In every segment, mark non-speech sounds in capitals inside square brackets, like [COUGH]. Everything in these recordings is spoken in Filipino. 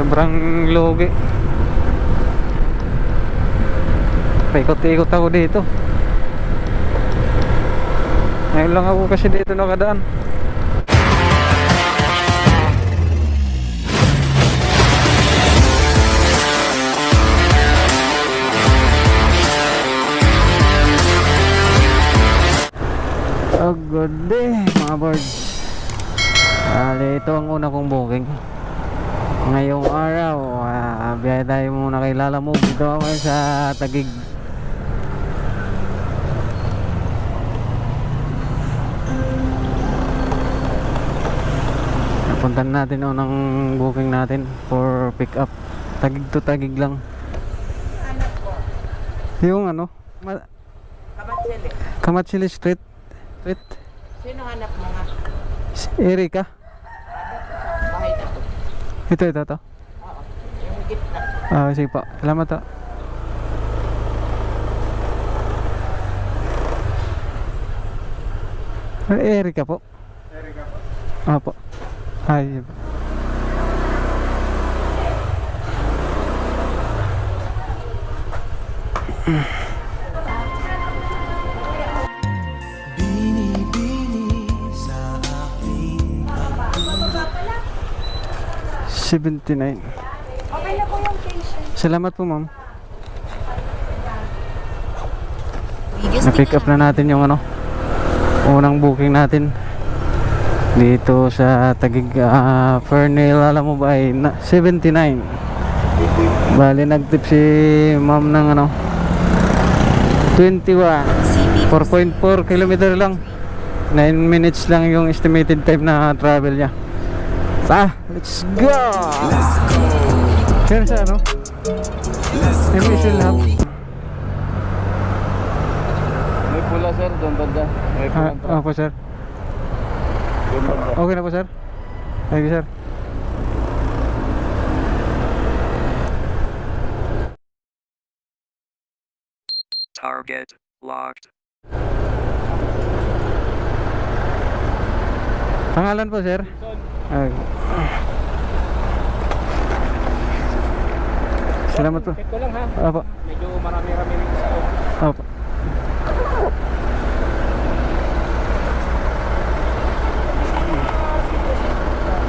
sobrang lugi paikot-ikot ako dito ngayon lang ako kasi dito nakadaan Oh, good day mga birds. Bale, ito ang una kong booking. Ngayong araw, uh, biyahe tayo muna kay Lala Move. Dito ako sa Tagig. Napuntan natin unang booking natin for pick up. Tagig to Tagig lang. Yung ano, ma- Kamatsili. Kamatsili Street. Street. Sino hanap mo nga? Erika. Ito, ito, ito. Ah, sige po. Salamat ah. Erika po. Erika po. Opo. Hi. Mm. 79. Okay na po yung patient. Salamat po, ma'am. Na-pick up na natin yung ano. Unang booking natin. Dito sa Tagig ah, uh, Fernil, alam mo ba ay na, 79. Bali nagtip si ma'am ng ano 21 4.4 kilometer lang 9 minutes lang yung estimated time na travel niya. Ah, let's go Sir, sa ano? Emission lab. May pula sir, doon banda. May Ah, pula. opo, sir. Doon banda. Okay na po, sir. Thank you, sir. Target locked. Pangalan po, sir? Ay. Salamat po. Check ko lang ha. Opo. Medyo marami-rami rin sa loob. Opo.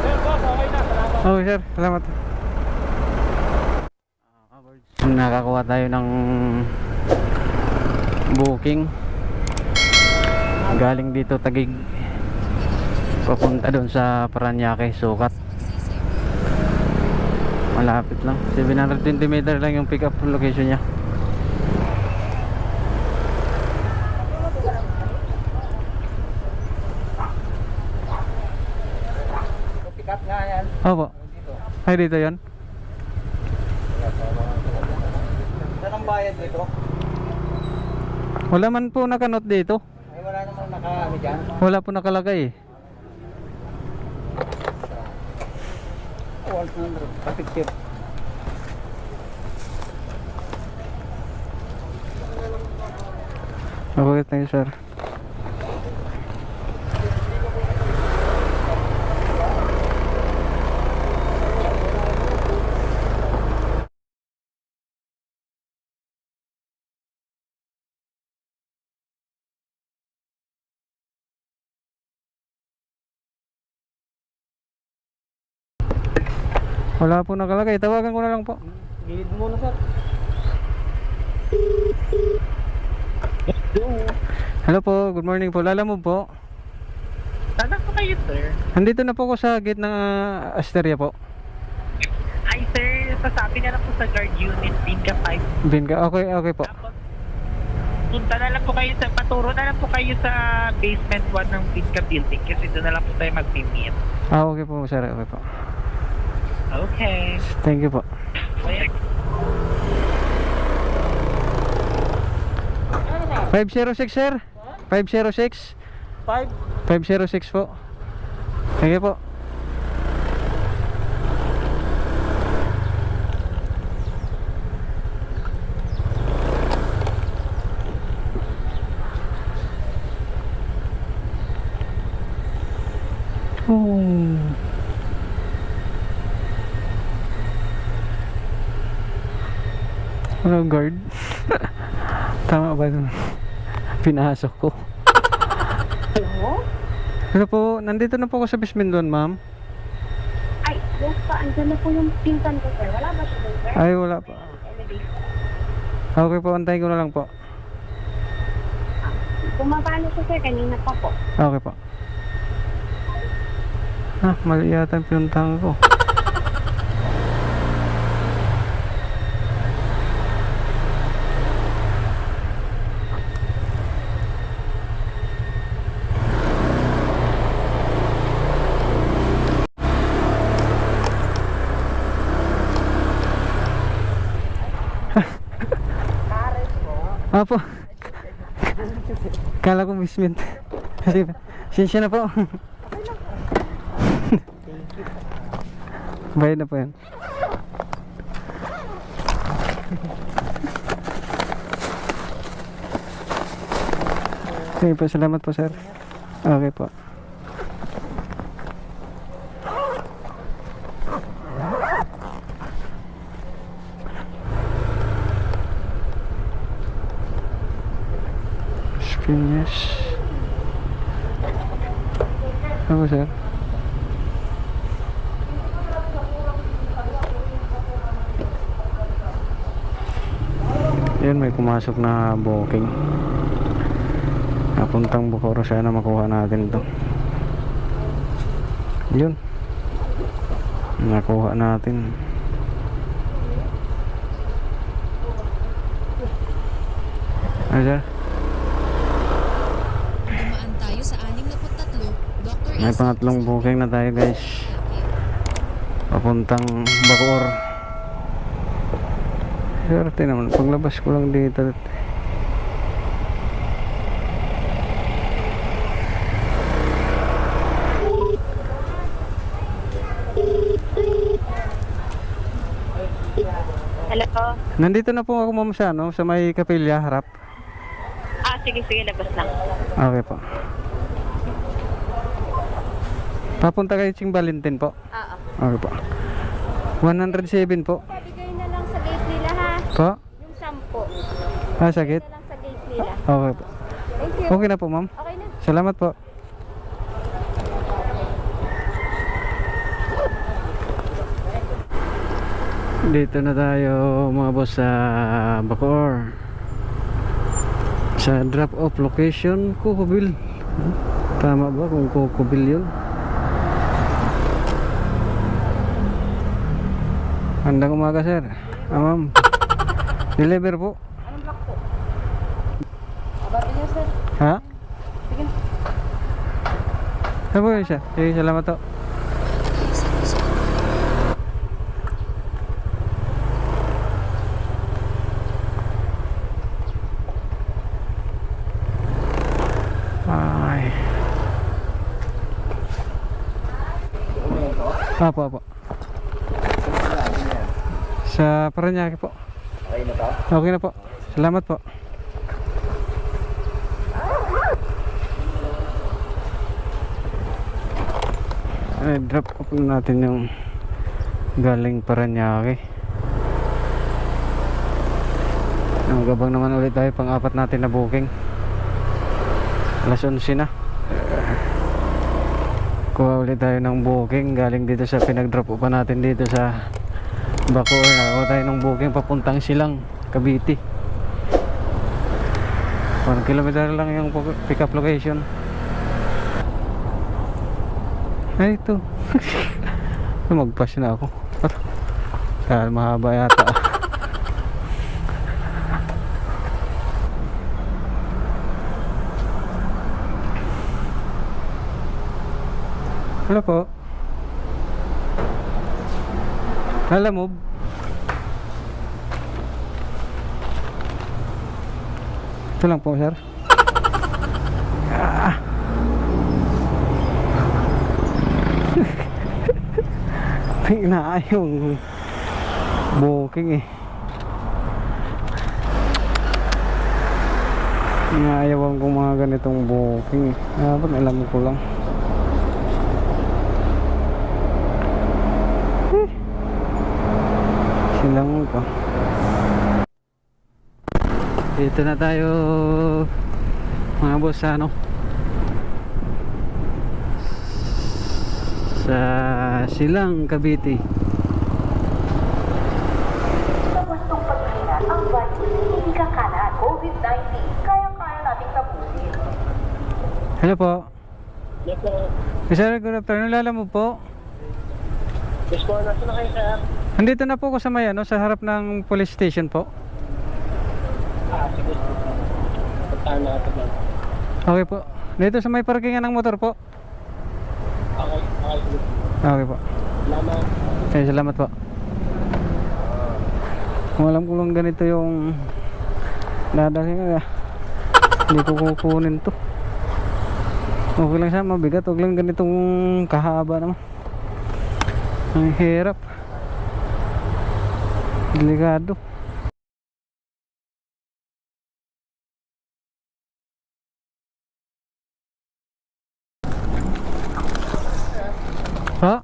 Sir, boss, okay na. Salamat. Okay, sir. Salamat. Nakakuha tayo ng booking. Galing dito Tagig. Papunta doon sa Paranaque, Sukat. Malapit lang. 720 meter lang yung pick up location niya. Opo. Ay, dito yon. Saan ang bayad dito? Wala man po nakanot dito. Ay wala namang naka ano. Wala po nakalagay eh. 100. Kapit-tip. Okay, thank you, sir. Wala po nakalagay. Tawagan ko na lang po. Gilid mo muna sir. Hello po, good morning po. Lala mo po. Sana po kayo, sir? Andito na po ako sa gate ng ah, Asteria po. Ay, sir, sasabi na lang po sa guard unit, Binka 5. Binka. Okay, okay po. Tapos, punta na lang po kayo sa, paturo na lang po kayo sa basement 1 ng Binka building kasi doon na lang po tayo mag-meet. Ah, okay po, sir. Okay po. Okay. Thank you po. Ayan. 506, sir. 506. 5. 506 po. Thank you po. Oh. Ano guard? [LAUGHS] Tama ba yun? Pinasok ko. Hello? Ano po, nandito na po ako sa basement doon, ma'am. Ay, yes pa. Andyan na po yung pinsan ko, sir. Wala ba siya doon, sir? Ay, wala pa. Elevator. Okay po, antayin ko na lang po. Bumaba na siya, sir. Kanina pa po. Okay po. Ah, mali yata yung pinuntahan ko. Apo. Kala ko basement. Sinsya na po. Bayad na po yan. Sige po, salamat po sir. Okay po. Spinyas. Ano sir? Yan, may pumasok na booking. Napuntang Bukoro sana makuha natin to. Yun. Nakuha natin. Ano? Dumaan tayo sa 63, Dr. May pangatlong booking na tayo guys. Papuntang Bacoor. Swerte naman. Paglabas ko lang dito. Hello? Nandito na po ako ma'am sa, ano, sa may kapilya harap. Ah, sige, sige. Labas lang. Okay po. Papunta kayo Ching Valentin po. Oo. Okay po. 107 po. Pabigay na lang sa gate nila, ha? Po? Yung sampo. Ah, sakit? Na lang sa gate nila. Okay po. Thank you. Okay na po ma'am. Okay na. Salamat po. Dito na tayo mga boss sa Bacoor. Sa drop off location Kukubil. Tama ba kung Kukubil yun? Handang umaga sir. Ah, ma'am. Deliver po. Anong block po? Abati niya, sir. Ha? Sige. Ano po yun siya? Sige, salamat po. Ay. Apo, apo. Sa Paranaque po. Okay na to? Okay na po. Salamat po. Eh, drop na natin yung galing Paranaque. Ang gabang naman ulit tayo pang apat natin na booking. Alas 11 na. Kuha ulit tayo ng booking galing dito sa pinag-drop off natin dito sa Bacoor. Nakakuha tayo ng booking papuntang Silang, Cavite. 1 kilometer lang yung pick up location. Ay, ito. [LAUGHS] Magpas na ako. [LAUGHS] Kaya mahaba yata. [LAUGHS] Hello po. Alam mo, ito lang po, sir. Ah. [LAUGHS] May inaayong booking eh. Inaayawan ko mga ganitong booking eh. Dapat alam ko lang. Eh. Silang ko. Dito na tayo mga boss sa ano sa Silang Cavite. Sa gustong paghina ang virus, hindi ka kana COVID-19, kaya-kaya nating tapusin. Hello po. Yes, sir, good afternoon. Lala mo po. Yes po, nasa na kayo sir? Andito na po ako sa may ano, sa harap ng police station po. Ah, sige. Puntahan. Okay po. Dito sa may parkingan ng motor po. Okay, okay. sige. Okay po. Salamat. Okay, salamat po. Kung alam ko lang ganito yung dadalhin nga. Hindi ko kukunin to. Okay lang siya, mabigat. Huwag lang ganitong kahaba naman. Ang hirap. Delikado. Ha?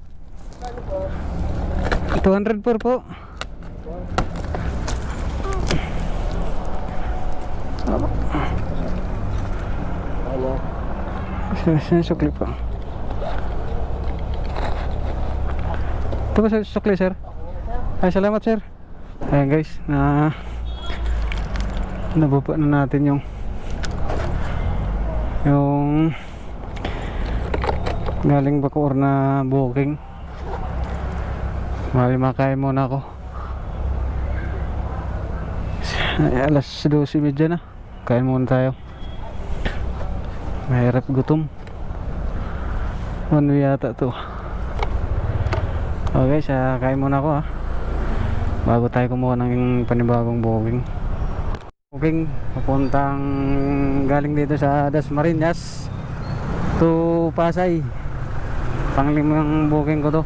200 per po. Sukli po? Ito ba sukli sir? Ay salamat sir. Ayan guys, na nabupa na natin yung yung galing Bacoor na booking. Mali makain muna ako. Ay, alas 12.30 na. Kain muna tayo. Mahirap gutom. Way yata to. Okay, sa kain muna ako ha. Bago tayo kumuha ng panibagong booking. Booking papuntang galing dito sa Dasmariñas to Pasay. Panglimang booking ko to.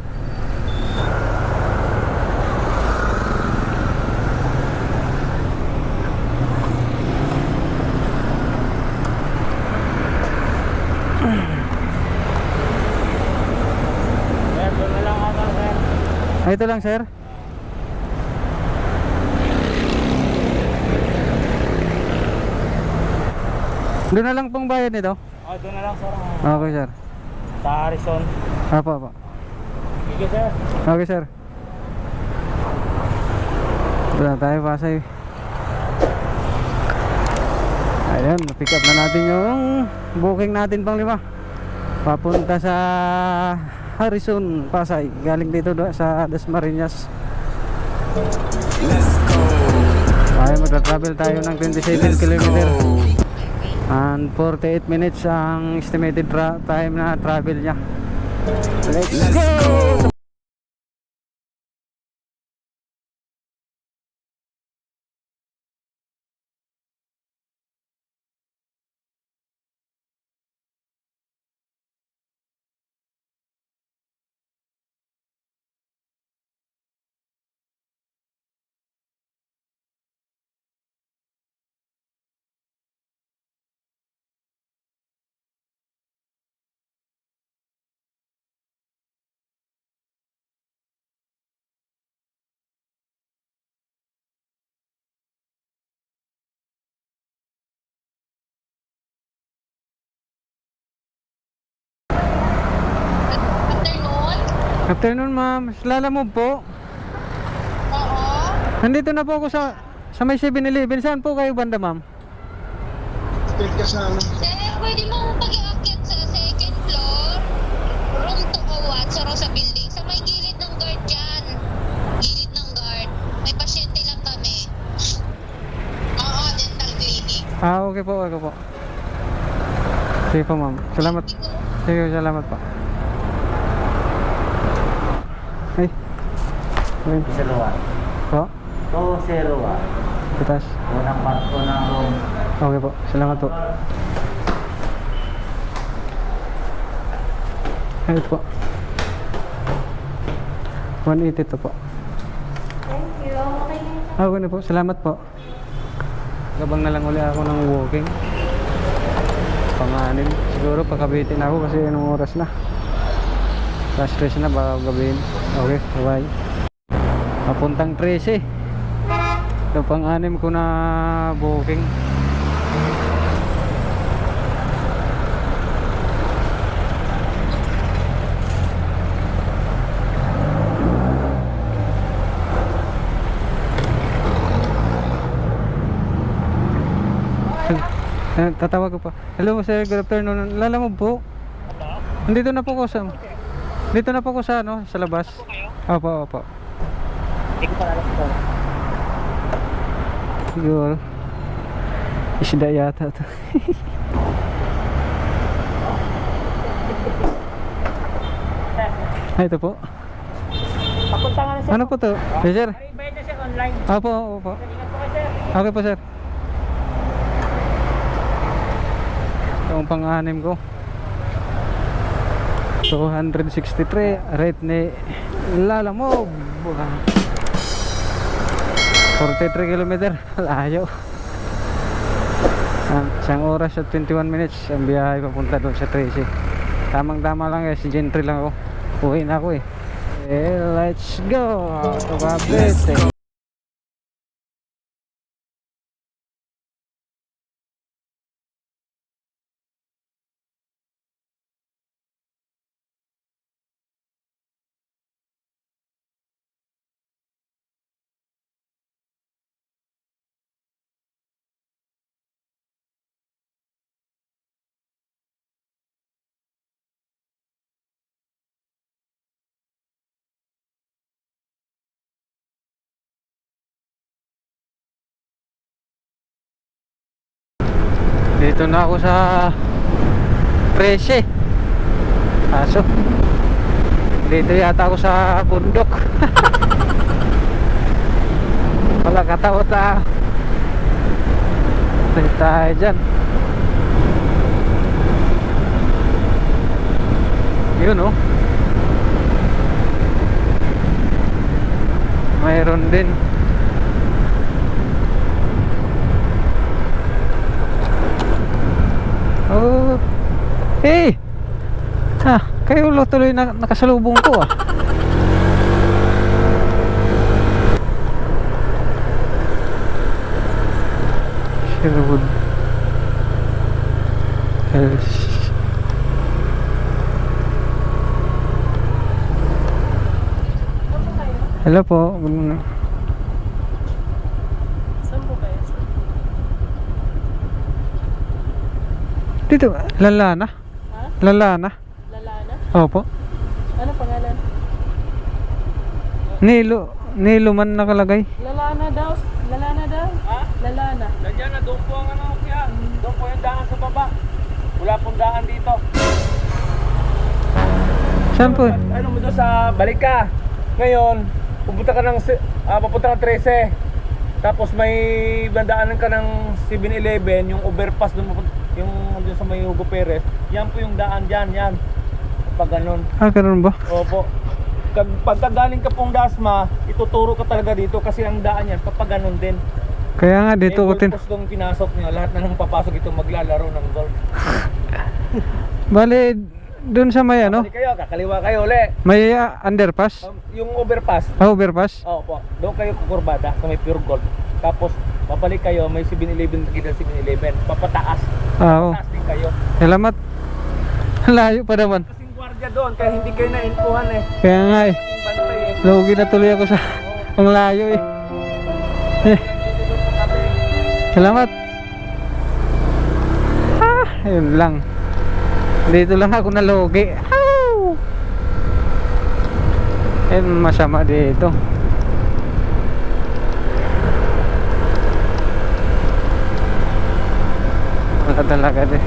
Ah, ito lang sir. Doon na lang pong bayad nito. Oh, doon na lang sir. Okay sir. Sa Harrison. Apo, apo. Sige sir. Okay sir. Na tayo Pasay. Ayan, pick up na natin yung booking natin pang lima. Papunta sa Harrison, Pasay. Galing dito do- sa Dasmariñas. Let's go! Ay, magta-travel tayo ng 27 kilometer. And 48 minutes ang estimated time na travel niya. Let's, go! Afternoon ma'am, Lala mo po. Oo. Nandito na po ako sa sa may 7-Eleven. Saan po kayo banda ma'am? Sir, pwede mo pag-aakyat sa second floor. Room 201 sa Rosa Building. Sa may gilid ng guard dyan. Gilid ng guard. May pasyente lang kami. Oo, dental clinic. Ah, okay po, okay po. Sige po ma'am. Salamat. Sige, salamat po. Ay. Ayun. Zero Po, Two zero one. pitas. Unang parko ng room. Okay po, salamat po. Ayun po. 180 to po. Thank you. Okay. Ah, okay na po. Salamat po. Gabang na lang uli ako ng walking. Panganin. Siguro pagkabitin ako kasi anong oras na. Last stress na baka gabihin. Okay, bye. Papuntang 13. Ito pang-anim ko na booking. Tatawag ko pa. Hello sir, good afternoon. Lala mo po? Nandito na po ko sa... Dito na po ko sa ano, sa labas. Opo, opo. Hindi ko pa alam. Siguro. Isda yata to. Ay, [LAUGHS] ito po. Papunta nga na Ano po to? Yes, sir. Bayad na siya online. Opo, opo. Ingat po kayo, sir. Okay po, sir. Ito ang pang-anim ko. 263 rate ni Lala mo. 43 kilometer. [LAUGHS] Layo. Isang oras at 21 minutes ang biyahe papunta doon sa Tracy. Tamang tama lang guys gentry lang ako. Uwi na ako eh. Eh let's go. To Cavite Dito na ako sa 13 Aso Dito yata ako sa bundok. [LAUGHS] Wala katawa ta. Dito tayo dyan. Yun oh. Mayroon din Oh. Hey! Ha, kayo lo tuloy na nakasalubong ko ah. Sherwood. Hills. Hello po. Good morning. Dito, Lalana. Lalana. Lalana? Opo. Ano pangalan? Nilo, Nilo man nakalagay. Lalana daw. Lalana daw. Ha? Lalana. Nandiyan na, doon po ang ano, kaya. Doon po yung daan sa baba. Wala pong daan dito. Saan po? Ano mo doon sa balik ka. Ngayon, pupunta ka ng, si- ah, papunta ng 13. Tapos may bandaanan ka ng 7-Eleven, yung overpass doon, yung doon sa may Hugo Perez. Yan po yung daan dyan, yan. Pag ganun. Ah, ganun ba? Opo. Pag, pagka galing ka pong Dasma, ituturo ka talaga dito kasi ang daan yan, papaganon din. Kaya nga dito ko tin... doon pinasok niya, lahat na nang papasok ito maglalaro ng golf. [LAUGHS] Bale, dun sa may ano, Balik kayo, kakaliwa kayo uli. may ah, underpass. Um, yung overpass, Ah, overpass. Opo, doon kayo kukurbada sa may pure gold. Tapos, babalik kayo, may 7-Eleven sa gitna 7-Eleven. Papataas. Ah, oo. Papataas din kayo. Salamat. Layo pa naman. Kasing gwardiya doon, kaya hindi kayo na-inpuhan eh. Kaya nga eh. Lugi na tuloy ako sa... Ang layo eh. Eh. Salamat. Ah, yun lang. Dito lang ako nalugi. Ow! Eh, masama dito. Wala talaga din.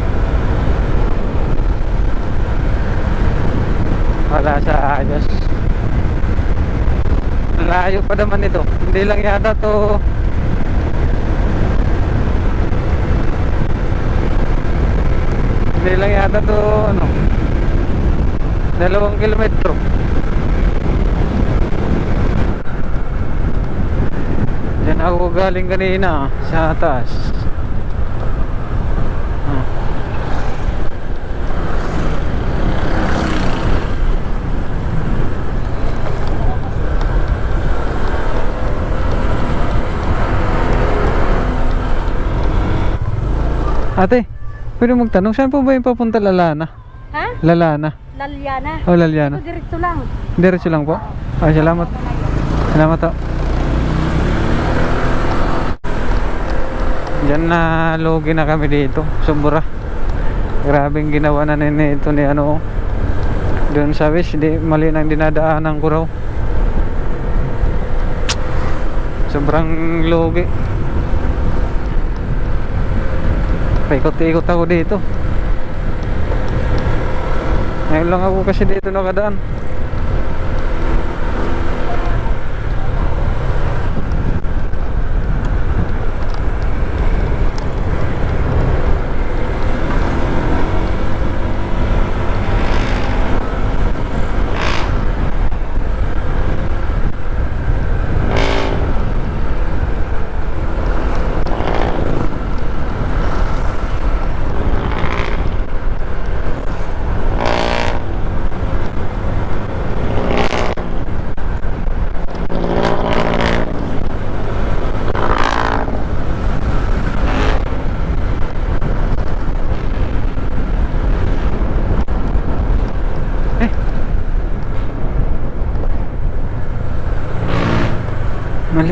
Wala sa ayos. Layo pa naman ito. Hindi lang yata to Hindi lang yata to ano Dalawang kilometro Diyan ako galing kanina sa taas Ah. Ate, pwede magtanong, saan po ba yung papunta Lalana? Ha? Lalana. Lalyana. O Laliana? Ito diretso lang. Diretso lang po. Ay, salamat. Salamat po. Diyan na logi na kami dito. Sobra. Grabing ginawa na ni ito ni ano. Doon sa wish, di, mali nang dinadaanan ko raw. Sobrang logi. Paikot-ikot ako dito. Ngayon lang ako kasi dito nakadaan. Mali.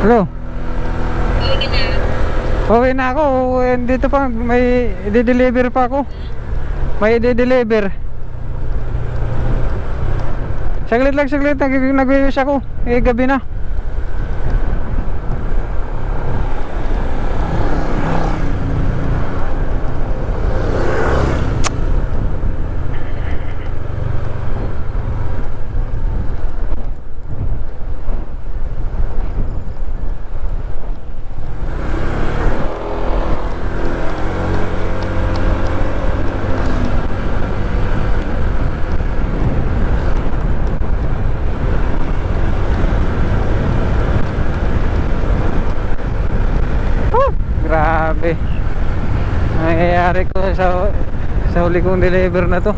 Hello? Okay na ako. Eh, Dito pa, may i-deliver pa ako. May i-deliver. Saglit lang, saglit. Nag nag-wish ako. Eh, gabi na. Oh, grabe. Nangyayari ko sa sa huli kong deliver na to.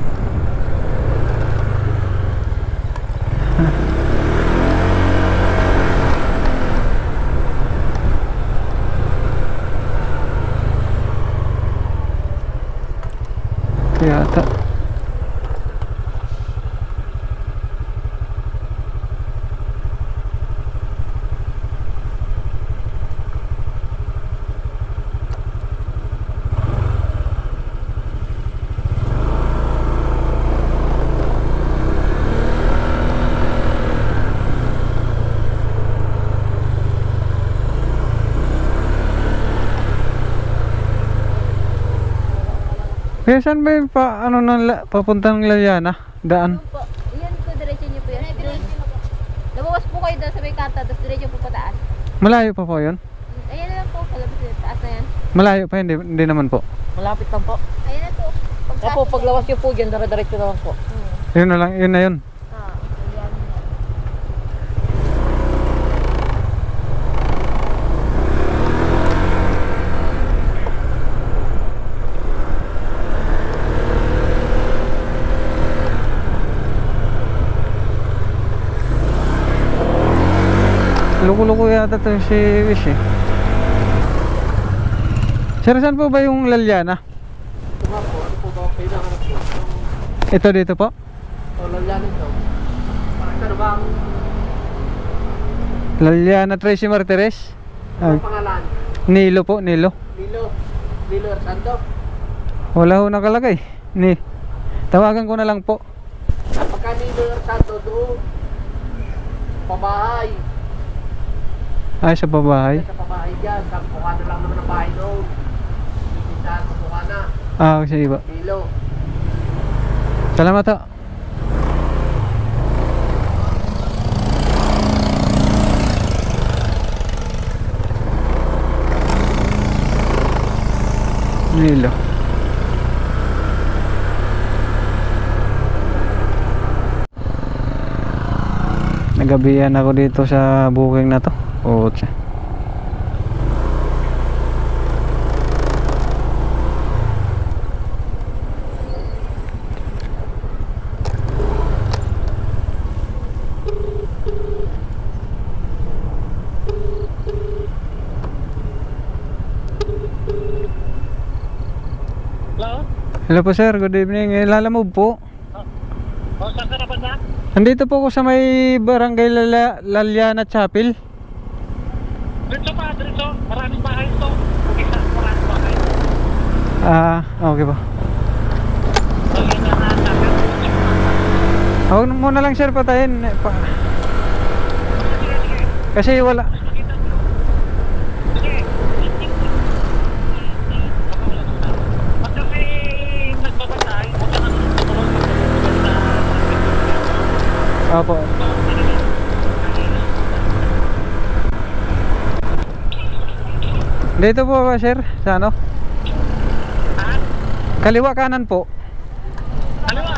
[LAUGHS] Yata. Kaya saan ba yung pa, ano, nang la, papuntang Laliana? Daan? po. Yan po, diretso niyo po yan. Lumabas po kayo doon sa may kanta, tapos diretso po pataas. Malayo pa po yun? Ayan na lang po, palabas yun. Taas na yan. Malayo pa, hindi, hindi naman po. Malapit lang po. Ayan na po. Pagtaas Opo, paglawas niyo po dyan, dire-diretso na lang po. Yun na lang, yun na yun. Ah, ayan na. Loko-loko yata to si Wish eh. Sir, saan po ba yung Laliana? Ito dito po? Laliana Tracy Martires? Ah, Pangalan? Nilo po, Nilo. Lilo. Lilo Sando. Wala ho nakalagay. Ni. Tawagan ko na lang po. Pagka Lilo Sando doon, pabahay. Ay, sa babahay. Sa pabahay dyan, sa bukana lang naman ang bahay doon. Itindahan sa bukana. Ah, sa iba. Lilo. Salamat ho. Nilo. Nagabihan ako dito sa booking na to. Putya. Hello? Hello po sir, good evening. Eh, Lalamove po. O, saan ka na ba na? Nandito po ako sa may barangay Lala, Laliana Chapel. Ah, okay po. Okay, natin. Huwag na muna lang sir patayin. Pa. Kasi wala. Opo. Dito po ba sir? Sa ano? Kaliwa kanan po. Kaliwa.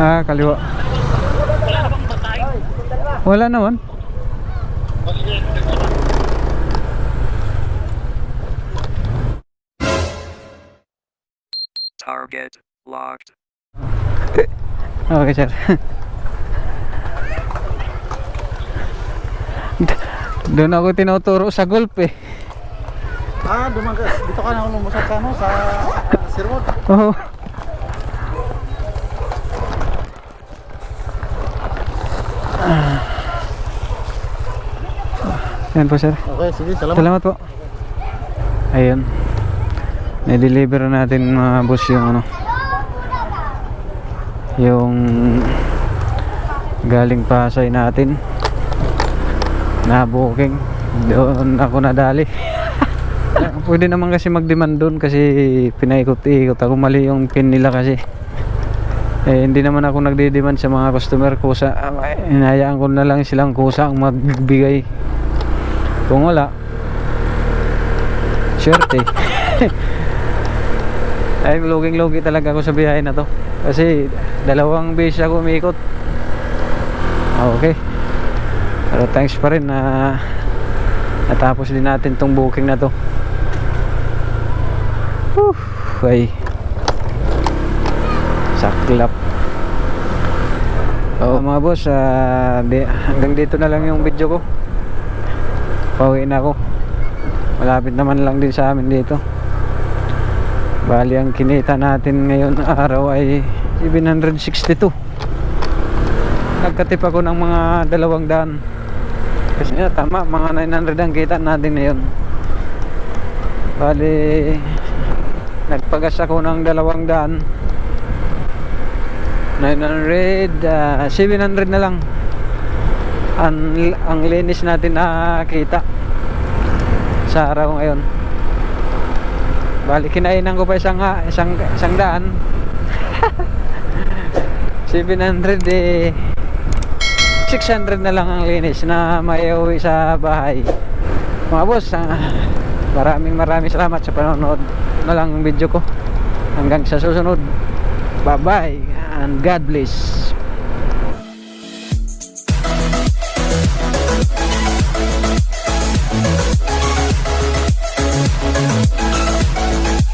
Ah, kaliwa. Wala naman. Target locked. Okay sir. [LAUGHS] Doon ako tinuturo sa golf eh. Ah, dumang ka. Dito ka na lumusot ka no, sa Sirwood. Oo. Yan po sir. Okay, sige, salamat. Salamat po. Ayun. Na-deliver natin mga boss yung ano. Yung galing Pasay natin. Na booking. Doon ako nadali. [LAUGHS] Pwede naman kasi mag-demand doon kasi pinaikot-ikot ako mali yung pin nila kasi. Eh, hindi naman ako nagde-demand sa mga customer kusa. Hinayaan ko na lang silang kusa ang magbigay. Kung wala, swerte. [LAUGHS] Ay, luging-lugi talaga ako sa biyahe na to. Kasi dalawang base ako umikot. Okay. Pero thanks pa rin na natapos din natin tong booking na to. Whew, ay. Saklap. So mga boss, ah, di, hanggang dito na lang yung video ko. Pauwi na ako. Malapit naman lang din sa amin dito. Bali ang kinita natin ngayon araw ay 762. Nagkatip ako ng mga dalawang daan. Kasi nga tama, mga 900 ang kita natin ngayon. Bali nagpagas ako ng dalawang daan. 900, ah, 700 na lang. Ang, ang linis natin nakita sa araw ngayon. Bali kinainan ko pa isang, ah, isang, isang daan. [LAUGHS] 700 eh 600 na lang ang linis na maiuwi sa bahay. Mga boss ah, maraming maraming salamat sa panonood na lang ang video ko. Hanggang sa susunod. Bye bye and God bless